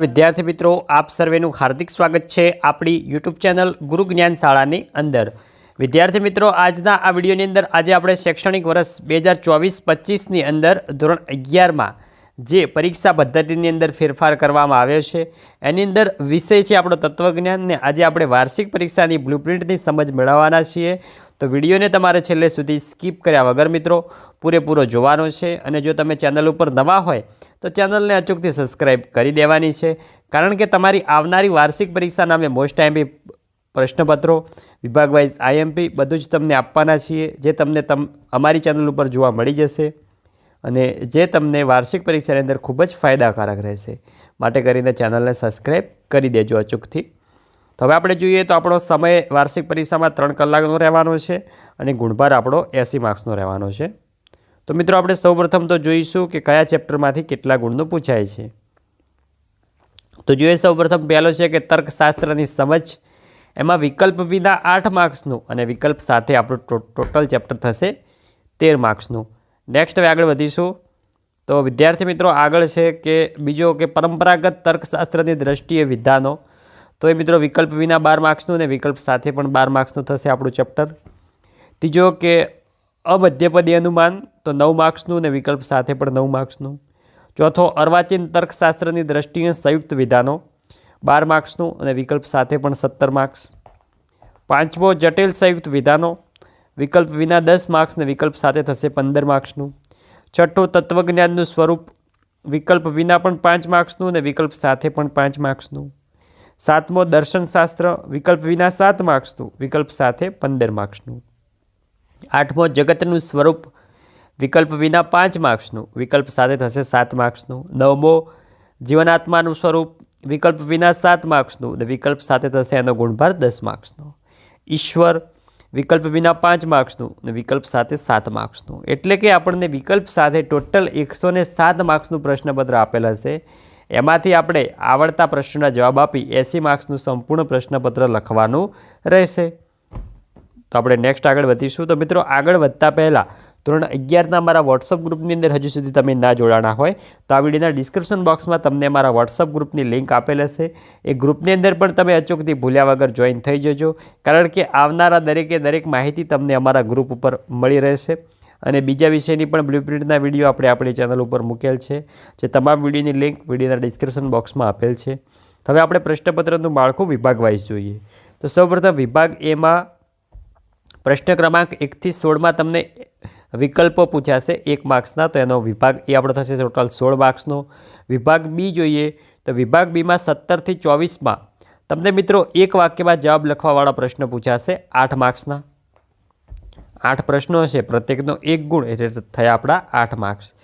વિદ્યાર્થી મિત્રો, આપ સર્વેનું હાર્દિક સ્વાગત છે આપણી યુટ્યુબ ચેનલ ગુરુ જ્ઞાન શાળાની અંદર. વિદ્યાર્થી મિત્રો, આજના આ વિડીયોની અંદર આજે આપણે શૈક્ષણિક વર્ષ બે હજાર ચોવીસ પચીસની અંદર ધોરણ અગિયારમાં જે પરીક્ષા પદ્ધતિની અંદર ફેરફાર કરવામાં આવ્યો છે. એની અંદર વિષય છે આપણો તત્વજ્ઞાનને આજે આપણે વાર્ષિક પરીક્ષાની બ્લુપ્રિન્ટની સમજ મેળવવાના છીએ. તો વિડીયોને તમારે છેલ્લે સુધી સ્કીપ કર્યા વગર મિત્રો પૂરેપૂરો જોવાનો છે અને જો તમે ચેનલ ઉપર નવા હોય તો ચેનલને અચૂકથી સબસ્ક્રાઈબ કરી દેવાની છે. કારણ કે તમારી આવનારી વાર્ષિક પરીક્ષા નામે મોસ્ટ ટાઈમ પ્રશ્નપત્રો, વિભાગ વાઇઝ આઈએમપી બધું જ તમને આપવાના છીએ, જે તમને તમ, અમારી ચેનલ ઉપર જોવા મળી જશે. અને જે તમને વાર્ષિક પરીક્ષાની અંદર ખૂબ જ ફાયદાકારક રહેશે, માટે કરીને ચેનલને સબસ્ક્રાઈબ કરી દેજો અચૂકથી. તો હવે આપણે જોઈએ તો આપણો સમય વાર્ષિક પરીક્ષામાં ત્રણ કલાકનો રહેવાનો છે અને ગુણભાર આપણો એંસી માર્ક્સનો રહેવાનો છે. તો મિત્રો, આપણે સૌપ્રથમ તો જોઈશું કે કયા ચેપ્ટરમાંથી કેટલા ગુણનું પૂછાય છે. તો જોઈએ સૌપ્રથમ પહેલો છે કે તર્કશાસ્ત્રની સમજ. એમાં વિકલ્પ વિના આઠ માર્ક્સનું અને વિકલ્પ સાથે આપણું ટોટલ ચેપ્ટર થશે તેર માર્ક્સનું. નેક્સ્ટ હવે આગળ વધીશું. તો વિદ્યાર્થી મિત્રો, આગળ છે કે બીજો કે પરંપરાગત તર્કશાસ્ત્રની દ્રષ્ટિએ વિધાનો. તો એ મિત્રો વિકલ્પ વિના બાર માર્ક્સનું ને વિકલ્પ સાથે પણ બાર માર્ક્સનું થશે આપણું ચેપ્ટર. ત્રીજો કે અમધ્યપદી અનુમાન, તો નવ માર્ક્સનું ને વિકલ્પ સાથે પણ નવ માર્ક્સનું. ચોથો, અર્વાચીન તર્કશાસ્ત્રની દ્રષ્ટિએ સંયુક્ત વિધાનો, બાર માર્ક્સનું અને વિકલ્પ સાથે પણ સત્તર માર્ક્સ. પાંચમો, જટિલ સંયુક્ત વિધાનો વિકલ્પ વિના દસ માર્ક્સ ને વિકલ્પ સાથે થશે પંદર માર્ક્સનું. છઠ્ઠું, તત્વજ્ઞાનનું સ્વરૂપ. વિકલ્પ વિના પણ પાંચ માર્ક્સનું અને વિકલ્પ સાથે પણ પાંચ માર્ક્સનું. સાતમો, દર્શનશાસ્ત્ર. વિકલ્પ વિના સાત માર્ક્સનું, વિકલ્પ સાથે પંદર માર્ક્સનું. આઠમો, જગતનું સ્વરૂપ. વિકલ્પ વિના પાંચ માર્ક્સનું, વિકલ્પ સાથે થશે સાત માર્ક્સનું. નવમો, જીવનાત્માનું સ્વરૂપ. વિકલ્પ વિના સાત માર્ક્સનું અને વિકલ્પ સાથે થશે એનો ગુણભાર દસ માર્ક્સનો. ઈશ્વર વિકલ્પ વિના પાંચ માર્ક્સનું અને વિકલ્પ સાથે સાત માર્ક્સનું. એટલે કે આપણને વિકલ્પ સાથે ટોટલ એકસો ને સાત માર્ક્સનું પ્રશ્નપત્ર આપેલ હશે. એમાંથી આપણે આવડતા પ્રશ્નોના જવાબ આપી એંસી માર્ક્સનું સંપૂર્ણ પ્રશ્નપત્ર લખવાનું રહેશે. તો આપણે નેક્સ્ટ આગળ વધીશું. તો મિત્રો આગળ વધતા પહેલાં ધોરણ અગિયારના મારા વોટ્સઅપ ગ્રુપની અંદર હજુ સુધી તમે ના જોડાણા હોય તો આ વિડીયોના ડિસ્ક્રિપ્શન બોક્સમાં તમને મારા વોટ્સઅપ ગ્રુપની લિંક આપેલ હશે. એ ગ્રુપની અંદર પણ તમે અચૂકથી ભૂલ્યા વગર જોઈન થઈ જજો, કારણ કે આવનારા દરેકે દરેક માહિતી તમને અમારા ગ્રુપ ઉપર મળી રહેશે. અને બીજા વિષયની પણ બ્લુપ્રિન્ટના વીડિયો આપણે આપણી ચેનલ ઉપર મૂકેલ છે, જે તમામ વિડીયોની લિંક વિડીયોના ડિસ્ક્રિપ્શન બોક્સમાં આપેલ છે. હવે આપણે પ્રશ્નપત્રનું માળખું વિભાગ વાઇઝ જોઈએ. તો સૌપ્રથમ વિભાગ એમાં પ્રશ્ન ક્રમાંક એકથી સોળમાં તમને વિકલ્પો પૂછાશે એક માર્ક્સના, તો એનો વિભાગ એ આપણો થશે ટોટલ સોળ માર્ક્સનો. વિભાગ બી જોઈએ, તો વિભાગ બીમાં સત્તરથી ચોવીસમાં. તમને મિત્રો એક વાક્યમાં જવાબ લખવાવાળા પ્રશ્ન પૂછાશે, આઠ માર્ક્સના. આઠ પ્રશ્નો હશે, પ્રત્યેકનો એક ગુણ એટલે થયા આપણા આઠ માર્ક્સ.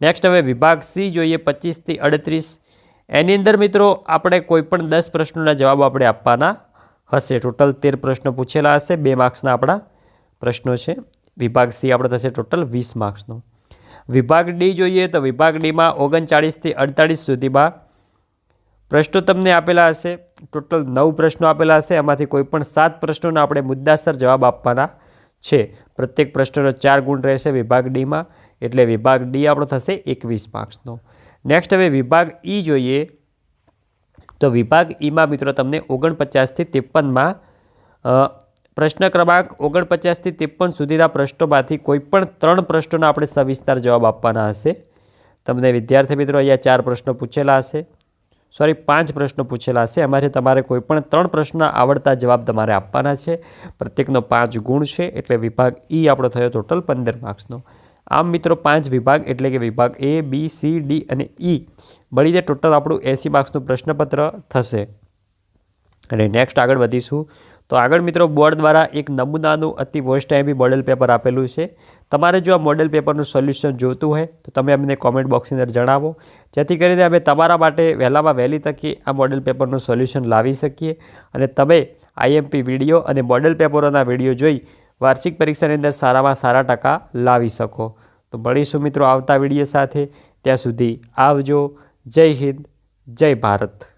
નેક્સ્ટ હવે વિભાગ સી જોઈએ, પચીસથી અડત્રીસ. એની અંદર મિત્રો આપણે કોઈપણ દસ પ્રશ્નોના જવાબ આપણે આપવાના હશે. ટોટલ તેર પ્રશ્નો પૂછેલા હશે, બે માર્ક્સના આપણા પ્રશ્નો છે. વિભાગ સી આપણો થશે ટોટલ વીસ માર્ક્સનો. વિભાગ ડી જોઈએ તો વિભાગ ડીમાં ઓગણચાળીસથી અડતાળીસ સુધીમાં પ્રશ્નો તમને આપેલા હશે. ટોટલ નવ પ્રશ્નો આપેલા હશે. એમાંથી કોઈ પણ સાત પ્રશ્નોના આપણે મુદ્દાસર જવાબ આપવાના છે. પ્રત્યેક પ્રશ્નનો ચાર ગુણ રહેશે વિભાગ ડીમાં. એટલે વિભાગ ડી આપણો થશે એકવીસ માર્ક્સનો. નેક્સ્ટ હવે વિભાગ ઈ જોઈએ તો વિભાગ ઈમાં મિત્રો તમને ઓગણપચાસથી ત્રેપનમાં પ્રશ્ન ક્રમાંક ઓગણપચાસથી ત્રેપન સુધીના પ્રશ્નોમાંથી કોઈ પણ ત્રણ પ્રશ્નોના આપણે સવિસ્તાર જવાબ આપવાના હશે. તમને વિદ્યાર્થી મિત્રો અહીંયા ચાર પ્રશ્નો પૂછેલા હશે. સોરી પાંચ પ્રશ્નો પૂછેલા હશે. એમાંથી તમારે કોઈપણ ત્રણ પ્રશ્ન આવડતા જવાબ તમારે આપવાના છે. પ્રત્યેકનો પાંચ ગુણ છે એટલે વિભાગ ઈ આપણો થયો ટોટલ પંદર માર્ક્સનો આમ મિત્રો પાંચ વિભાગ એટલે કે વિભાગ એ બી સી ડી અને ઈ મળીને ટોટલ આપણું એંસી માર્ક્સનું પ્રશ્નપત્ર થશે. અને નેક્સ્ટ આગળ વધીશું. તો આગળ મિત્રો, બોર્ડ દ્વારા એક નમૂનાનું અતિ મોસ્ટ આઈબી મોડેલ પેપર આપેલું છે. તમારે જો આ મોડેલ પેપરનું સોલ્યુશન જોતું હોય, તો તમે અમને કોમેન્ટ બોક્સની અંદર જણાવો. જેથી કરીને અમે તમારા માટે વહેલામાં વહેલી તકે આ મોડેલ પેપરનું સોલ્યુશન લાવી શકીએ. અને તમે આઈએમપી વીડિયો અને મોડેલ પેપરોના વીડિયો જોઈ વાર્ષિક પરીક્ષાની અંદર સારામાં સારા ટકા લાવી શકો. તો મળીશું મિત્રો આવતા વીડિયો સાથે. ત્યાં સુધી આવજો. જય હિન્દ, જય ભારત.